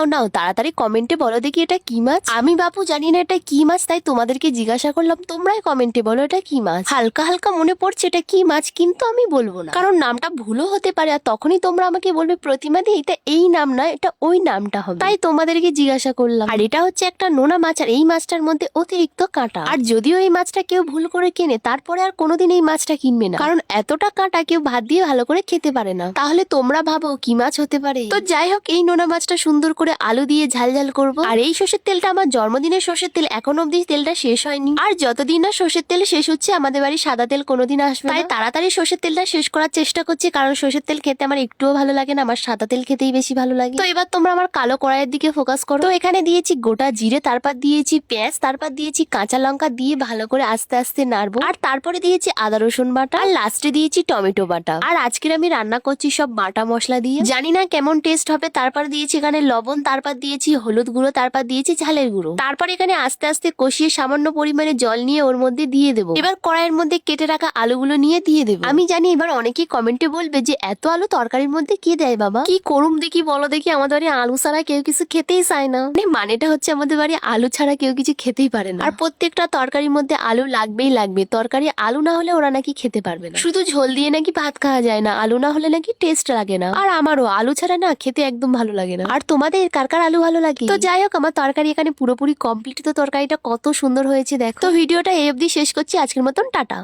নাও নাও, তাড়াতাড়ি কমেন্টে বলো দেখি এটা কি মাছ। আমি বাপু জানি না এটা কি মাছ, তাই তোমাদেরকে জিজ্ঞাসা করলাম, তোমরাই কমেন্টে বলো এটা কি মাছ। হালকা হালকা মনে পড়ছে এটা কি মাছ, কিন্তু আমি বলব না। কারণ নামটা ভুলও হতে পারে, আর তখনই তোমরা আমাকে বলবে, প্রতিমা দি, এটা এই নাম না, এটা ওই নামটা হবে। তাই তোমাদেরকে জিজ্ঞাসা করলাম। আর এটা হচ্ছে একটা নোনা মাছ, আর এই মাছটার মধ্যে অতিরিক্ত কাঁটা। আর যদিও এই মাছটা কেউ ভুল করে কেনে, তারপরে আর কোনোদিন এই মাছটা কিনবে না। কারণ এতটা কাঁটা কেউ ভাত দিয়ে ভালো করে খেতে পারে না। তাহলে তোমরা ভাবো কি মাছ হতে পারে। তো যাই হোক, এই নোনা মাছটা সুন্দর করে আলু দিয়ে ঝাল ঝাল করব। আর এই সর্ষের তেলটা আমার জন্মদিনের সর্ষের তেল, এখন অব্দি তেলটা শেষ হয়নি। আর যতদিন না সর্ষের তেল শেষ হচ্ছে, আমাদের বাড়ি সাদা তেল কোনোদিন আসবে তাই তাড়াতাড়ি সর্ষের তেলটা শেষ করার চেষ্টা করছি, কারণ সর্ষের তেল খেতে আমার একটুও ভালো লাগে না, আমার সাদা তেল খেতেই বেশি ভালো লাগে। তো এবার তোমরা আমার কালো কড়াইয়ের দিকে ফোকাস করো। তো এখানে দিয়েছি গোটা জিরে, তারপর দিয়েছি পেঁয়াজ, তারপর দিয়েছি কাঁচা লঙ্কা দিয়ে ভালো করে আস্তে আস্তে নাড়বো। আর তারপরে দিয়েছি আদা, রসুন বাটা। আর লাস্টে দিয়েছি টমেটো বাটা। আর আজকের আমি রান্না করছি সব বাটা মশলা দিয়ে। জানি না কেমন টেস্ট হবে, তারপর দিয়েছি এখানে লবণ তারপর দিয়েছি, হলুদ গুঁড়ো তারপর দিয়েছি, ঝালের গুঁড়ো। তারপর এখানে আস্তে আস্তে কষিয়ে সামান্য পরিমাণে জল নিয়ে ওর মধ্যে দিয়ে দেবো। এবার কড়াইয়ের মধ্যে কেটে রাখা আলুগুলো নিয়ে দিয়ে দেবো। আমি জানি এবার অনেকেই কমেন্টে বলবে যে, এত আলু তরকারির মধ্যে কে দেয় বাবা? কি করুম দেখি, বলো দেখি, আমাদের বাড়ি আলু ছাড়া কেউ কিছু খেতেই চায় না। মানে মানেটা হচ্ছে আমাদের বাড়ি আলু ছাড়া কেউ কিছু খেতেই পারে না। আর প্রত্যেকটা তরকারির মধ্যে আলু লাগবেই লাগবে। তরকারি আলু না হলে ওরা নাকি খেতে পারবে না। শুধু ঝোল দিয়ে নাকি ভাত খাওয়া যায় না। আলু না হলে নাকি টেস্ট লাগে না। আর আমারও আলু ছাড়া না খেতে একদম ভালো লাগে না। আর তোমাদের কার কার আলু ভালো লাগে? তো যাই হোক, আমার তরকারি এখানে পুরোপুরি কমপ্লিট তো তরকারিটা কত সুন্দর হয়েছে দেখো। তো ভিডিওটা এই অবধি শেষ করছি, আজকের মতন টাটা।